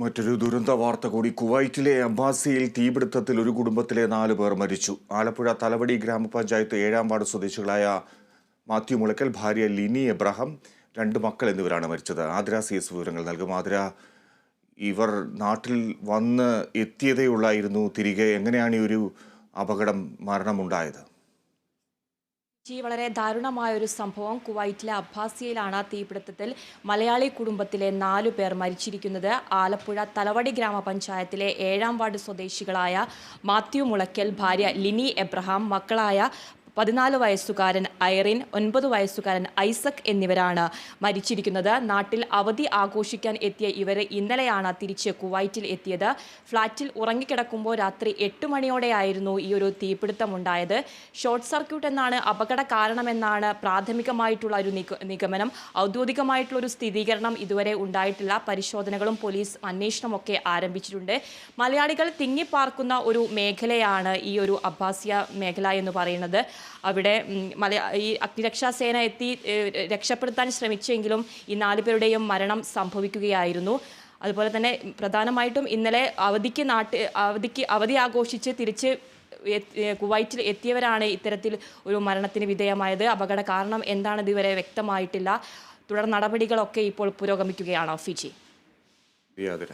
മറ്റൊരു ദുരന്ത വാർത്ത കൂടി. കുവൈറ്റിലെ അബ്ബാസിയിൽ തീപിടുത്തത്തിൽ ഒരു കുടുംബത്തിലെ നാല് പേർ മരിച്ചു. ആലപ്പുഴ തലവടി ഗ്രാമപഞ്ചായത്ത് ഏഴാം വാർഡ് സ്വദേശികളായ മാത്യു മുളക്കൽ ഭാര്യ ലിനി എബ്രഹാം രണ്ട് മക്കൾ എന്നിവരാണ് മരിച്ചത്. ആതിര സി എസ് വിവരങ്ങൾ നൽകും. ആതിര ഇവർ നാട്ടിൽ വന്ന് എത്തിയതേ ഉള്ളായിരുന്നു തിരികെ എങ്ങനെയാണ് ഈ ഒരു അപകടം മരണമുണ്ടായത്? ഈ വളരെ ദാരുണമായ ഒരു സംഭവം കുവൈറ്റിലെ അബ്ബാസിയയിലാണ് തീപിടുത്തത്തിൽ മലയാളി കുടുംബത്തിലെ നാലു പേർ മരിച്ചിരിക്കുന്നത്. ആലപ്പുഴ തലവടി ഗ്രാമപഞ്ചായത്തിലെ ഏഴാം വാർഡ് സ്വദേശികളായ മാത്യു മുളയ്ക്കൽ ഭാര്യ ലിനി എബ്രഹാം മക്കളായ പതിനാല് വയസ്സുകാരൻ ഐറിൻ ഒൻപത് വയസ്സുകാരൻ ഐസക് എന്നിവരാണ് മരിച്ചിരിക്കുന്നത്. നാട്ടിൽ അവധി ആഘോഷിക്കാൻ എത്തിയ ഇവരെ ഇന്നലെയാണ് തിരിച്ച് കുവൈറ്റിൽ എത്തിയത്. ഫ്ളാറ്റിൽ ഉറങ്ങിക്കിടക്കുമ്പോൾ രാത്രി എട്ട് മണിയോടെയായിരുന്നു ഈ ഒരു തീപിടുത്തമുണ്ടായത്. ഷോർട്ട് സർക്യൂട്ട് എന്നാണ് അപകട കാരണമെന്നാണ് പ്രാഥമികമായിട്ടുള്ള ഒരു നിഗമനം. ഔദ്യോഗികമായിട്ടുള്ള ഒരു സ്ഥിരീകരണം ഇതുവരെ ഉണ്ടായിട്ടില്ല. പരിശോധനകളും പോലീസ് അന്വേഷണമൊക്കെ ആരംഭിച്ചിട്ടുണ്ട്. മലയാളികൾ തിങ്ങിപ്പാർക്കുന്ന ഒരു മേഖലയാണ് ഈ ഒരു അബ്ബാസിയ മേഖല എന്ന് പറയുന്നത്. അവിടെ മലയാ ഈ അഗ്നിരക്ഷാ സേന എത്തി രക്ഷപ്പെടുത്താൻ ശ്രമിച്ചെങ്കിലും ഈ നാല് പേരുടെയും മരണം സംഭവിക്കുകയായിരുന്നു. അതുപോലെ തന്നെ പ്രധാനമായിട്ടും ഇന്നലെ അവധിക്ക് നാട്ട് അവധിക്ക് അവധി ആഘോഷിച്ച് തിരിച്ച് കുവൈറ്റിൽ എത്തിയവരാണ് ഇത്തരത്തിൽ ഒരു മരണത്തിന് വിധേയമായത്. അപകട കാരണം എന്താണെന്ന് ഇതുവരെ വ്യക്തമായിട്ടില്ല. തുടർ നടപടികളൊക്കെ ഇപ്പോൾ പുരോഗമിക്കുകയാണ് ഫിജി. ഈ ആതിര